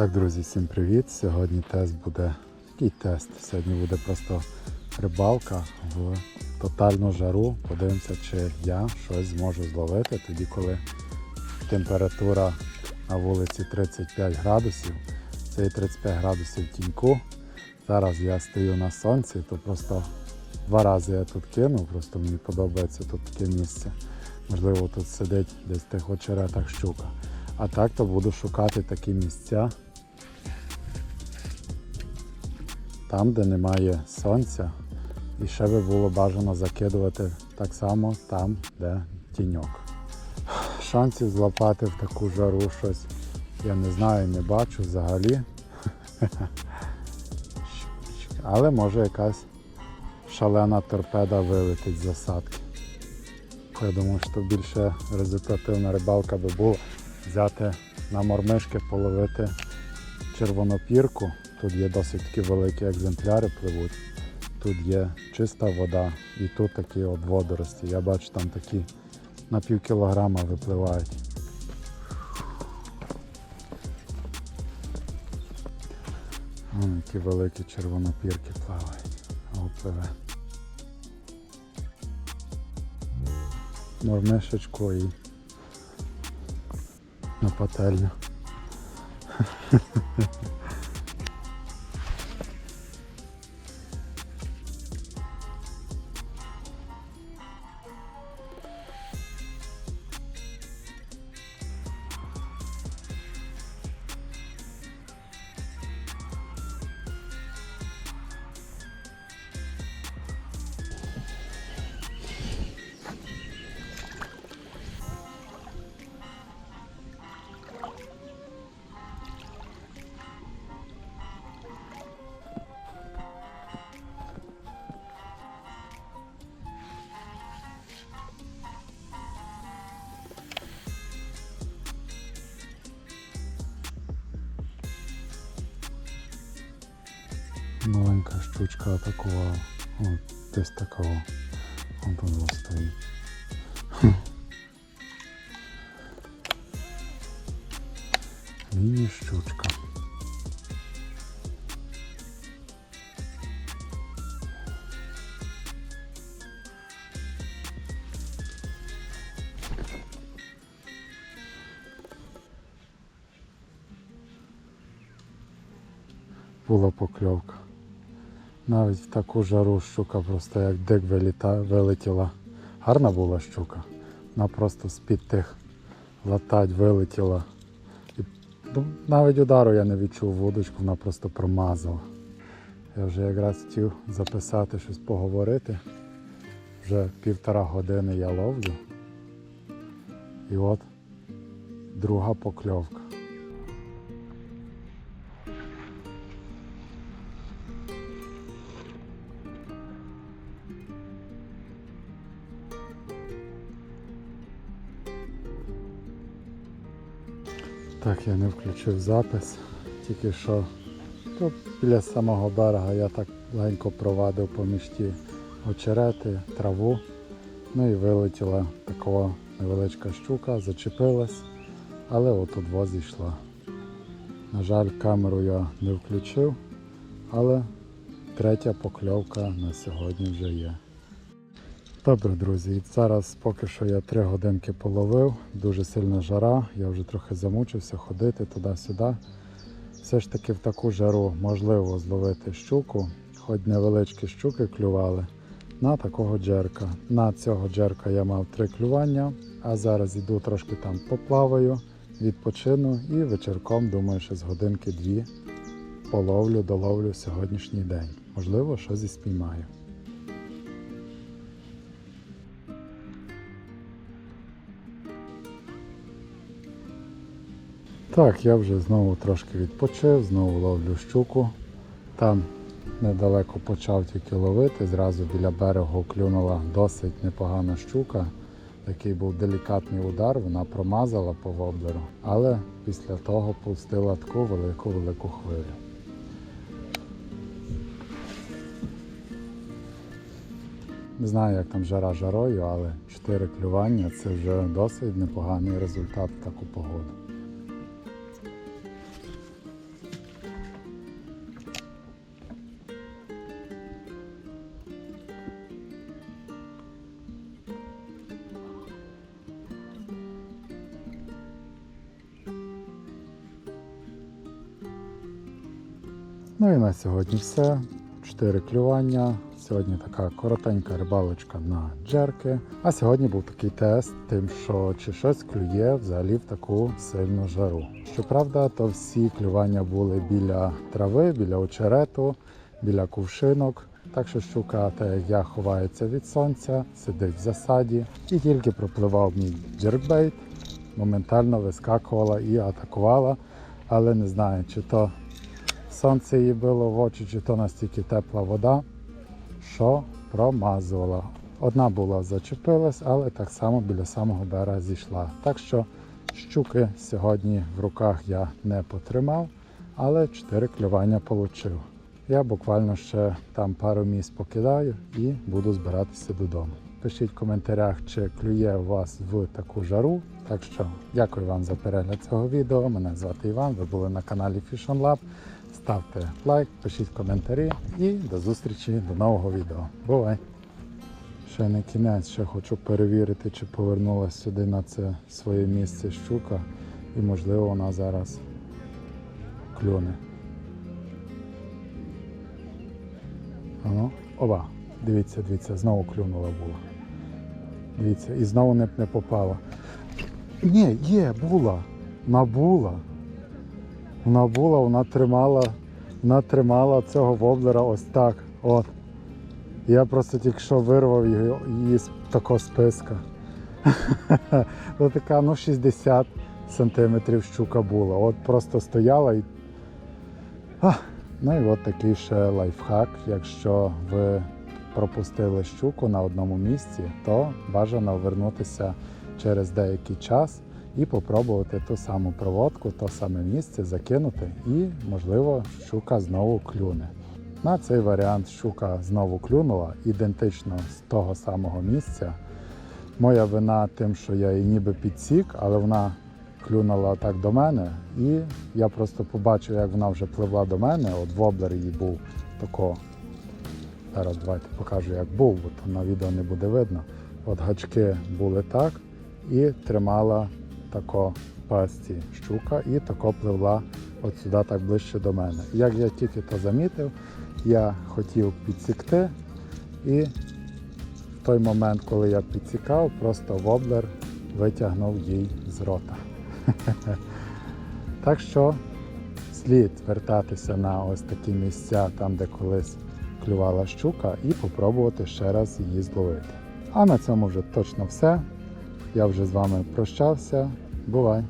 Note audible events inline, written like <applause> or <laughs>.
Так, друзі, всім привіт! Сьогодні тест буде який тест. Сьогодні буде просто рибалка в тотальну жару. Подивимося, чи я щось зможу зловити тоді, коли температура на вулиці 35 градусів. Це і 35 градусів тіньку. Зараз я стою на сонці, то просто два рази я тут кинув, просто мені подобається тут таке місце. Можливо, тут сидить десь в тих очеретах щука. А так то буду шукати такі місця, там, де немає сонця. І ще би було бажано закидувати так само там, де тіньок. Шансів злопати в таку жару щось я не знаю, не бачу взагалі. Але може якась шалена торпеда вилетить з засадки. Я думаю, що більше результативна рибалка би була взяти на мормишки, половити червонопірку. Тут є досить такі великі екземпляри пливуть. Тут є чиста вода і тут такі от водорості. Я бачу там такі на пів кілограма випливають. Вон які великі червонопірки плавають. О, пливе. І на пательню. <laughs> Маленька штучка атакувала. От десь такого. Он тут два стоїть. Міні-щучка. Була покльовка. Навіть в таку жару щука просто як дик виліта, вилетіла. Гарна була щука. Вона просто з-під тих латать вилетіла. І, ну, навіть удару я не відчув вудочку, вона просто промазала. Я вже якраз хотів записати щось поговорити. Вже півтора години я ловлю. І от друга покльовка. Так, я не включив запис, тільки що тут біля самого берега я так легенько провадив поміж ті очерети, траву. Ну і вилетіла така невеличка щука, зачепилась, але отут во зійшла. На жаль, камеру я не включив, але третя покльовка на сьогодні вже є. Добре, друзі, зараз поки що я три годинки половив, дуже сильна жара, я вже трохи замучився ходити туди-сюди. Все ж таки в таку жару можливо зловити щуку, хоч невеличкі щуки клювали на такого джерка. На цього джерка я мав три клювання, а зараз іду трошки там поплаваю, відпочину і вечірком, думаю, що з годинки-дві половлю, доловлю сьогоднішній день. Можливо, щось і спіймаю. Так, я вже знову трошки відпочив, знову ловлю щуку. Там недалеко почав тільки ловити, зразу біля берегу клюнула досить непогана щука. Такий був делікатний удар, вона промазала по воблеру, але після того пустила таку велику-велику хвилю. Не знаю, як там жара жарою, але 4 клювання це вже досить непоганий результат в таку погоду. Ну і на сьогодні все. Чотири клювання. Сьогодні така коротенька рибалочка на джерки. А сьогодні був такий тест, тим, що чи щось клює взагалі в таку сильну жару. Щоправда, то всі клювання були біля трави, біля очерету, біля кувшинок. Так що щука, та як я ховається від сонця, сидить в засаді і тільки пропливав мій джеркбейт, моментально вискакувала і атакувала. Але не знаю, чи то сонце її било в очі, чи то настільки тепла вода, що промазувала. Одна була зачепилась, але так само біля самого берега зійшла. Так що щуки сьогодні в руках я не потримав, але 4 клювання отримав. Я буквально ще там пару місць покидаю і буду збиратися додому. Пишіть в коментарях, чи клює у вас в таку жару. Так що дякую вам за перегляд цього відео. Мене звати Іван. Ви були на каналі Fish Lab. Ставте лайк, пишіть коментарі і до зустрічі до нового відео. Бувай! Ще не кінець, ще хочу перевірити, чи повернулася сюди на це своє місце щука, і можливо вона зараз клюне. Ану, оба, дивіться, дивіться, знову клюнула була. Дивіться, і знову не, не попала. Ні, є, була. Вона була. Вона була, вона тримала, вона тримала цього воблера ось так. От. Я просто тільки що вирвав її, з такого списка. <laughs> Така, ну 60 сантиметрів щука була. От просто стояла і. А, ну і от такий ще лайфхак. Якщо ви пропустили щуку на одному місці, то бажано вернутися через деякий час і попробувати ту саму проводку, то саме місце закинути, і, можливо, щука знову клюне. На цей варіант щука знову клюнула ідентично з того самого місця. Моя вина тим, що я її ніби підсік, але вона клюнула так до мене, і я просто побачив, як вона вже пливла до мене. От воблер її був тако. Зараз давайте покажу, як був, бо то на відео не буде видно. От гачки були так, і тримала тако пасті щука, і тако пливла от сюди так ближче до мене. Як я тільки то замітив, я хотів підсікти, і в той момент, коли я підсікав, просто воблер витягнув їй з рота. <laughs> Так що слід вертатися на ось такі місця, там, де колись клювала щука, і попробувати ще раз її зловити. А на цьому вже точно все. Я вже з вами прощався. Бувай!